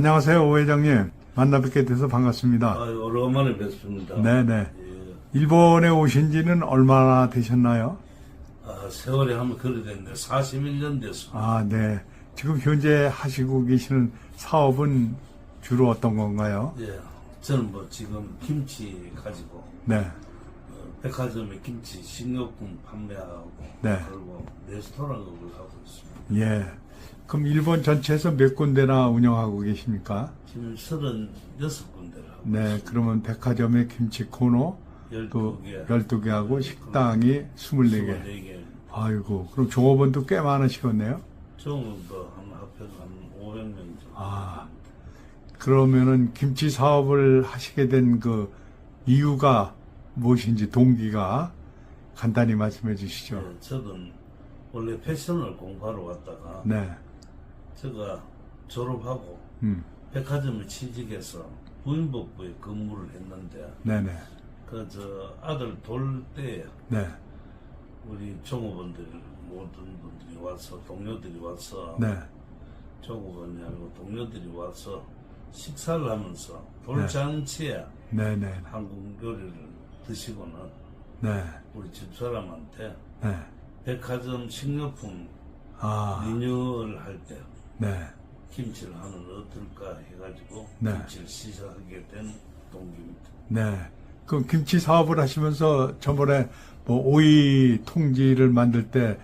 안녕하세요, 오 회장님. 만나 뵙게 돼서 반갑습니다. 아, 오랜만에 뵙습니다. 네네. 예. 일본에 오신 지는 얼마나 되셨나요? 아, 세월이 하면 그래 됐는데 41년 됐습니다. 아, 네. 지금 현재 하시고 계시는 사업은 주로 어떤 건가요? 예. 저는 뭐 지금 김치 가지고 네. 어, 백화점에 김치 식료품 판매하고 네. 그리고 레스토랑을 하고 있습니다. 예. 그럼 일본 전체에서 몇 군데나 운영하고 계십니까? 지금 36군데를 하고 네. 그러면 백화점에 김치 코너 또 12개, 12개하고 식당이 24개. 24개. 아이고, 그럼 종업원도 꽤 많으시겠네요? 정도 한 합해서 한 500명 정도. 아, 그러면은 김치 사업을 하시게 된 그 이유가 무엇인지 동기가 간단히 말씀해 주시죠. 예, 저는 원래 패션을 공부하러 왔다가 네. 제가 졸업하고 음. 백화점에 취직해서 부인복부에 근무를 했는데 네네. 그 저 아들 돌 때 네. 우리 종업원들 모든 분들이 와서 동료들이 와서 네. 종업원이 아니고 동료들이 와서 식사를 하면서 네. 돌잔치에 네 네. 한국 요리를 드시고는 네. 우리 집사람한테 네. 백화점 식료품 아, 리뉴얼 할때 네. 김치를 하면 어떨까 해가지고 네. 김치를 시작하게 된 동기입니다. 네. 그 김치 사업을 하시면서 저번에 뭐 오이 통지를 만들 때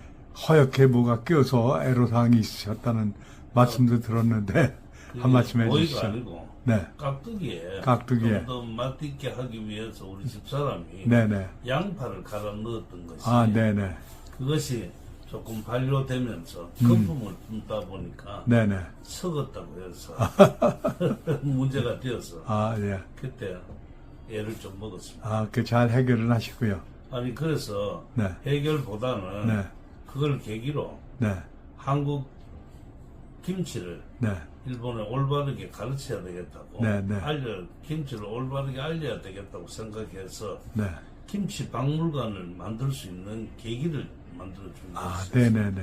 허옇게 뭐가 껴서 애로사항이 있으셨다는 말씀도 들었는데 한 말씀 해 오이가 주시죠. 아니고 네. 깍두기에 깍두기에. 좀더 맛있게 하기 위해서 우리 집사람이 네네. 양파를 갈아 넣었던 것이 아, 네네. 그것이 조금 반려되면서 음. 거품을 뿜다 보니까 네네. 썩었다고 해서 문제가 되어서 아, 예. 그때 애를 좀 먹었습니다. 아, 그 잘 해결을 하시고요. 아니 그래서 네. 해결보다는 네. 그걸 계기로 네. 한국 김치를 네. 일본에 올바르게 가르쳐야 되겠다고 네, 네. 알려 김치를 올바르게 알려야 되겠다고 생각해서 네. 김치 박물관을 만들 수 있는 계기를 만들어 준 아. 네네네.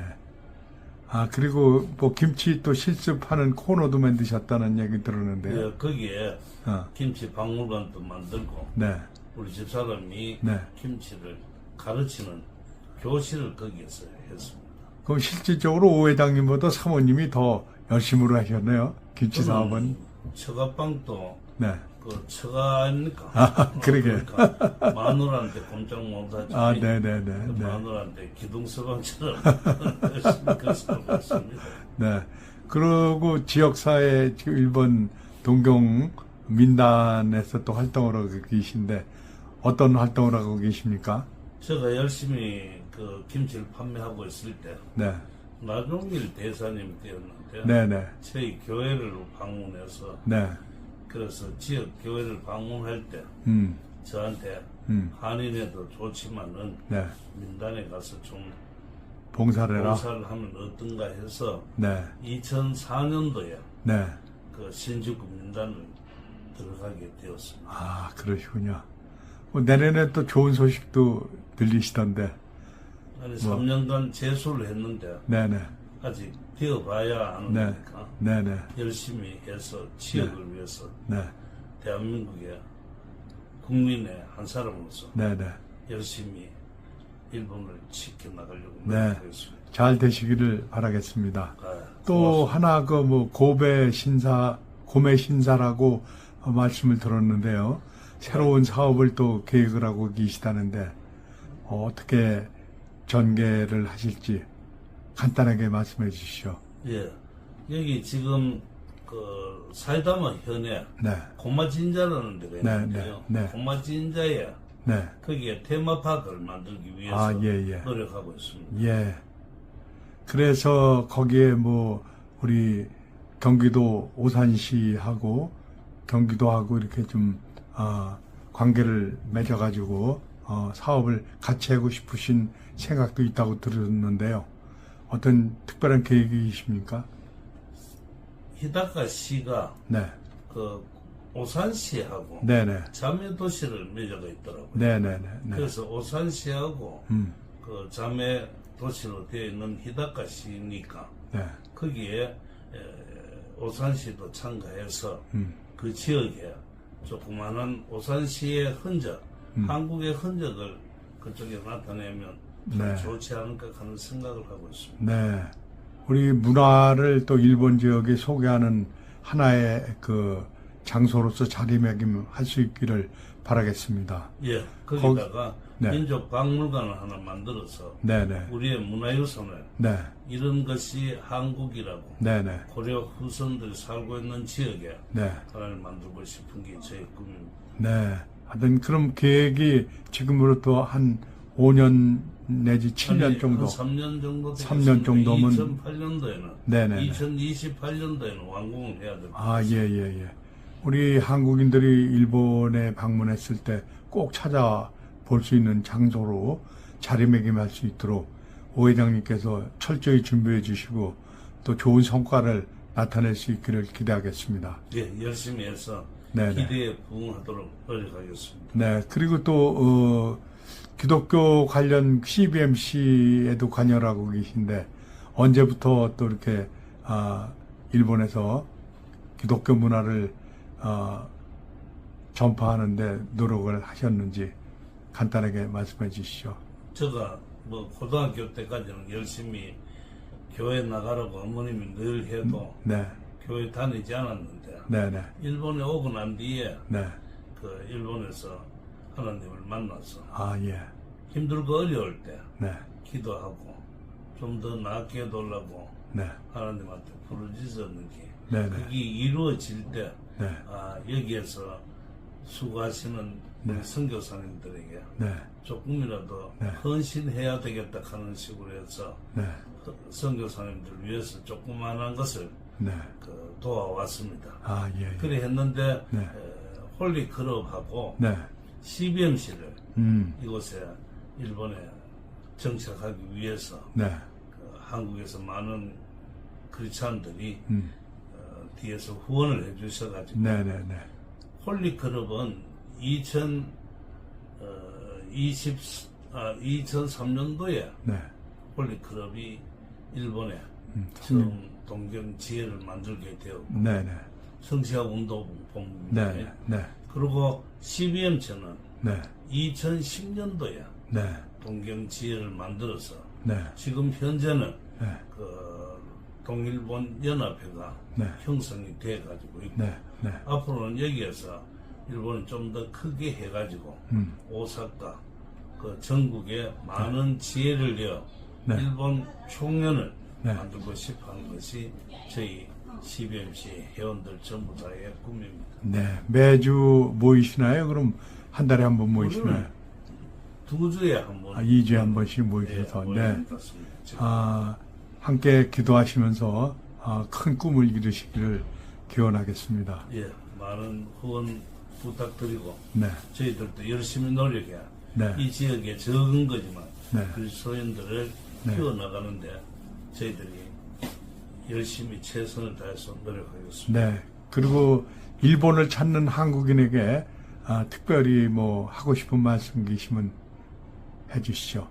아, 그리고 뭐 김치 또 실습하는 코너도 만드셨다는 얘기 들었는데요. 예, 거기에 어, 김치 박물관도 만들고 네. 우리 집사람이 네. 김치를 가르치는 교실을 거기에서 했습니다. 그럼 실질적으로 오 회장님보다 사모님이 더 열심히 하셨네요. 김치 사업은. 처가빵도 네. 그 처가 아닙니까? 아, 그러게. 그러니까 마누라한테 꼼짝 못하지. 아, 네네네. 그 네. 마누라한테 기둥서방처럼 있습니다. 네. 그리고 지역사회 지금 일본 동경 민단에서 또 활동을 하고 계신데 어떤 활동을 하고 계십니까? 제가 열심히 그 김치를 판매하고 있을 때 네. 나종일 대사님 때였는데 네네. 저희 교회를 방문해서 네. 그래서 지역 교회를 방문할 때 음. 저한테 음. 한인에도 좋지만은 네. 민단에 가서 좀 봉사를 해라. 봉사를 하면 어떤가 해서 네. 2004년도에 네. 그 신주구 민단을 들어가게 되었습니다. 아, 그러시군요. 뭐 내년에 또 좋은 소식도 들리시던데. 아니 뭐. 3년간 재수를 했는데 네네. 아직 되어봐야 아는 네. 거니까 네 네. 열심히 해서 지역을 위해서 네. 대한민국의 국민의 한 사람으로서 네 네. 열심히 일본을 지켜나가려고 네. 노력하겠습니다. 잘 되시기를 바라겠습니다. 아, 또 고맙습니다. 하나 그 뭐 고배 신사, 고매 신사라고 어, 말씀을 들었는데요. 새로운 사업을 또 계획을 하고 계시다는데 어, 떻게 전개를 하실지 간단하게 말씀해 주시죠. 예. 여기 지금 그 사이다마 현에 네. 고마진자라는 데가 네, 있는데요. 네, 네. 고마진자에 네. 거기에 테마파크를 만들기 위해서 아, 예, 예. 노력하고 있습니다. 예. 그래서 거기에 뭐 우리 경기도 오산시하고 경기도하고 이렇게 좀 어, 관계를 맺어가지고 어, 사업을 같이 하고 싶으신 생각도 있다고 들었는데요. 어떤 특별한 계획이십니까? 히다카 시가 네, 그 오산시하고 네네, 자매 도시를 맺어가 있더라고요. 네네네, 네. 그래서 오산시하고 음, 그 자매 도시로 되어 있는 히다카 시니까 네, 거기에 에, 오산시도 참가해서 음, 그 지역에 조그마한 오산시의 흔적, 음. 한국의 흔적을 그쪽에 나타내면 참 네. 좋지 않을까 하는 생각을 하고 있습니다. 네. 우리 문화를 또 일본 지역에 소개하는 하나의 그 장소로서 자리매김할 수 있기를 바라겠습니다. 예, 거기다가 네. 민족 박물관을 하나 만들어서 네네. 우리의 문화유산을 네. 이런 것이 한국이라고 네네. 고려 후손들이 살고 있는 지역에 네. 하나를 만들고 싶은 게 저의 꿈입니다. 네. 하여튼 그럼 계획이 지금으로부터 한 5년 내지 7년 정도. 3년 정도 삼년 정도면- 2008년도에는 네네네. 2028년도에는 완공을 해야 됩니다. 아, 예, 예, 예. 우리 한국인들이 일본에 방문했을 때 꼭 찾아볼 수 있는 장소로 자리매김할 수 있도록 오 회장님께서 철저히 준비해 주시고 또 좋은 성과를 나타낼 수 있기를 기대하겠습니다. 예, 열심히 해서 네네. 기대에 부응하도록 노력하겠습니다. 네, 그리고 또, 어, 기독교 관련 CBMC에도 관여하고 계신데, 언제부터 또 이렇게, 아, 일본에서 기독교 문화를, 아, 전파하는데 노력을 하셨는지 간단하게 말씀해 주시죠. 제가 뭐 고등학교 때까지는 열심히 교회 나가라고 어머님이 늘 해도 네, 교회 다니지 않았는데 네, 네, 일본에 오고 난 뒤에 네. 그 일본에서 하나님을 만나서 아, 예. 힘들고 어려울 때 네, 기도하고 좀 더 나게 돌라고 네, 하나님한테 부르짖었는 게 네, 네, 그게 이루어질 때 네, 아, 여기에서 수고하시는 네. 선교사님들에게 네, 조금이라도 네. 헌신해야 되겠다 하는 식으로 해서 네, 그 선교사님들 위해서 조그만한 것을 네. 그 도와왔습니다. 아, 예, 예. 그래 했는데 네. 에, 홀리 클럽하고 네, CBMC를 음, 이곳에 일본에 정착하기 위해서 네, 그 한국에서 많은 크리스찬들이 음, 어, 뒤에서 후원을 해주셔가지고 네, 네, 네. 홀리 클럽은 2000, 어, 20, 아, 2003년도에 네. 홀리 클럽이 일본에 음, 처음 동경 지혜를 만들게 되었고 네, 네. 성시학 운동본부입니다. 네, 네, 그리고 CBM처는 네, 2010년도에 네, 동경 지혜를 만들어서 네, 지금 현재는 네, 그 동일본 연합회가 네. 형성이 돼 가지고 있고 네, 네, 앞으로는 여기에서 일본이 좀더 크게 해 가지고 음, 오사카 그 전국에 많은 지혜를 내어 네. 일본 총연을 네. 만들고 싶어 하는 것이 저희 CBMC 회원들 전부 다의 꿈입니다. 네. 매주 모이시나요? 그럼 한 달에 한 번 모이시나요? 두 주에 한 번. 아, 2주에 한 번씩 예, 모이셔서, 네. 지금. 아, 함께 기도하시면서 아, 큰 꿈을 이루시기를 기원하겠습니다. 예, 많은 후원 부탁드리고 네, 저희들도 열심히 노력해 네. 이 지역에 적은 거지만 네. 그리스도인들을 네. 키워나가는데 저희들이 열심히 최선을 다해서 노력하겠습니다. 네. 그리고 일본을 찾는 한국인에게 아, 특별히 뭐 하고 싶은 말씀 계시면 해주시죠.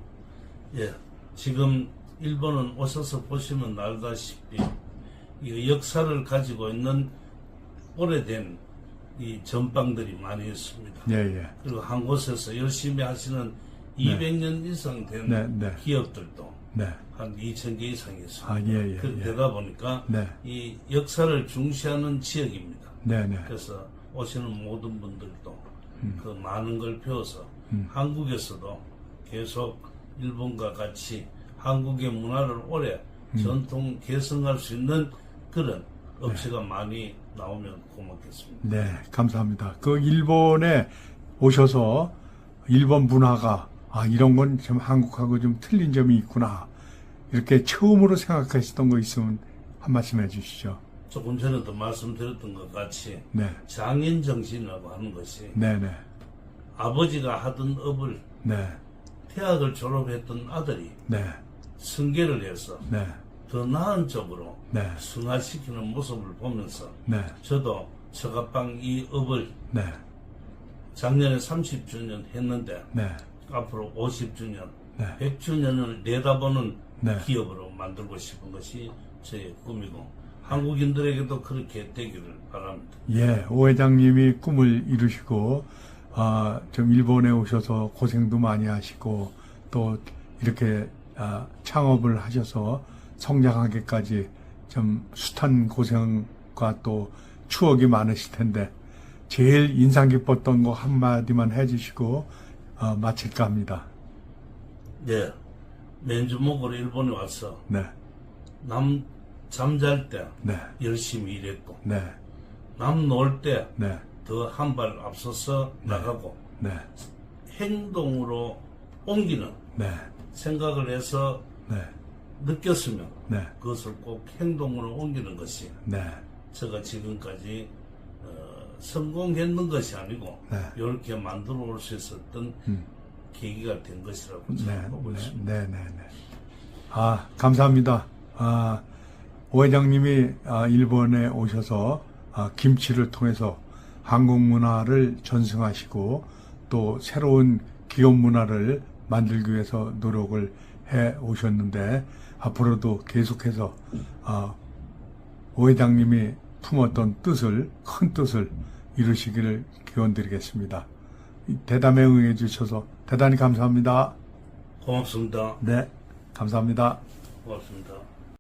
예, 지금 일본은 오셔서 보시면 알다시피 이 역사를 가지고 있는 오래된 이 전방들이 많이 있습니다. 예, 예. 그리고 한 곳에서 열심히 하시는 200년 이상 된 네, 네. 기업들도 네. 한 2천 개 이상이 있습니다. 아, 예, 예, 그 예. 되다 보니까 네. 이 역사를 중시하는 지역입니다. 네, 네. 그래서 오시는 모든 분들도 음. 그 많은 걸 배워서 한국에서도 계속 일본과 같이 한국의 문화를 오래 음. 전통 개성할 수 있는 그런 업체가 많이 나오면 고맙겠습니다. 네, 감사합니다. 그 일본에 오셔서 일본 문화가 아 이런 건 좀 한국하고 좀 틀린 점이 있구나. 이렇게 처음으로 생각하셨던 거 있으면 한 말씀 해주시죠. 조금 전에도 말씀드렸던 것 같이 네, 장인 정신이라고 하는 것이 네, 네, 아버지가 하던 업을 네, 대학을 졸업했던 아들이 네, 승계를 해서 네, 더 나은 쪽으로 네, 승화시키는 모습을 보면서 네, 저도 처갓방 이 업을 네, 작년에 30주년 했는데 네, 앞으로 50주년, 네. 100주년을 내다보는 네. 기업으로 만들고 싶은 것이 저의 꿈이고 한국인들에게도 그렇게 되기를 바랍니다. 예, 오 회장님이 꿈을 이루시고, 아, 좀 일본에 오셔서 고생도 많이 하시고, 또 이렇게 아, 창업을 하셔서 성장하기까지 좀 숱한 고생과 또 추억이 많으실 텐데, 제일 인상 깊었던 거 한마디만 해주시고, 어, 마칠까 합니다. 네. 맨주먹으로 일본에 와서 네, 남 잠잘 때 네, 열심히 일했고 네, 남 놀때 네, 더한 발 앞서서 나가고 네, 행동으로 옮기는 네, 생각을 해서 네, 느꼈으면 네, 그것을 꼭 행동으로 옮기는 것이 네, 제가 지금까지 어, 성공했는 것이 아니고 네. 이렇게 만들어 올 수 있었던 음. 계기가 된 것이라고 네, 생각하고 네, 있습니다. 네, 네, 네. 아, 감사합니다. 아, 오 회장님이 아, 일본에 오셔서 아, 김치를 통해서 한국 문화를 전승하시고 또 새로운 기업 문화를 만들기 위해서 노력을 해 오셨는데 앞으로도 계속해서 아, 오 회장님이 품었던 뜻을 큰 뜻을 이루시기를 기원드리겠습니다. 이 대담에 응해 주셔서 대단히 감사합니다. 고맙습니다. 네, 감사합니다. 고맙습니다.